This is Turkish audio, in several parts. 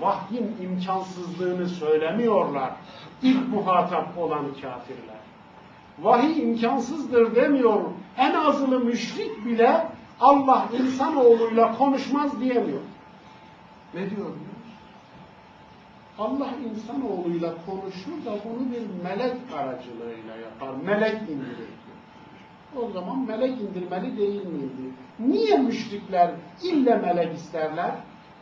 Vahyin imkansızlığını söylemiyorlar. İlk muhatap olan kafirler. Vahiy imkansızdır demiyor. En azılı müşrik bile Allah insanoğluyla konuşmaz diyemiyor. Ne diyor? Allah insanoğluyla konuşur da bunu bir melek aracılığıyla yapar. Melek indirir. O zaman melek indirmeli değil miydi? Niye müşrikler ille melek isterler?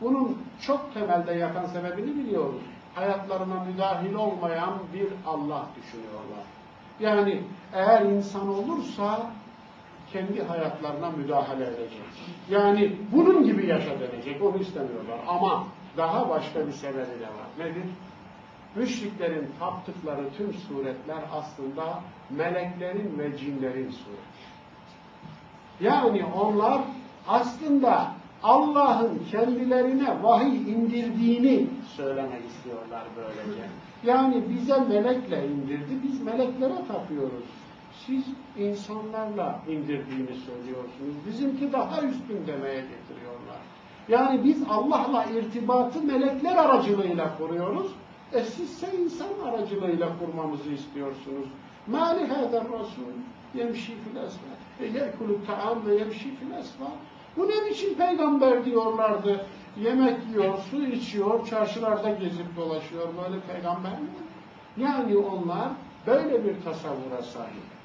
Bunun çok temelde yatan sebebini biliyoruz. Hayatlarına müdahil olmayan bir Allah düşünüyorlar. Yani eğer insan olursa kendi hayatlarına müdahale edecek. Yani bunun gibi yaşa denecek. Onu istemiyorlar. Ama daha başka bir sebebi de var. Nedir? Müşriklerin taptıkları tüm suretler aslında meleklerin ve cinlerin sureti. Yani onlar aslında Allah'ın kendilerine vahiy indirdiğini söylemek istiyorlar böylece. Yani bize melekle indirdi, biz meleklere tapıyoruz. Siz insanlarla indirdiğini söylüyorsunuz. Bizimki daha üstün demeye getiriyorlar. Yani biz Allah'la irtibatı melekler aracılığıyla kuruyoruz. E sizse insan aracılığıyla kurmamızı istiyorsunuz. مَا لِهَذَا الرَّسُولِ يَمْشِي فِي الْأَسْفَارِ يَأْكُلُ الطَّعَامَ وَيَمْشِي فِي الْأَسْفَارِ bu ne biçim peygamber diyorlardı. Yemek yiyor, su içiyor, çarşılarda gezip dolaşıyor. Böyle peygamber mi? Yani onlar böyle bir tasavvura sahip.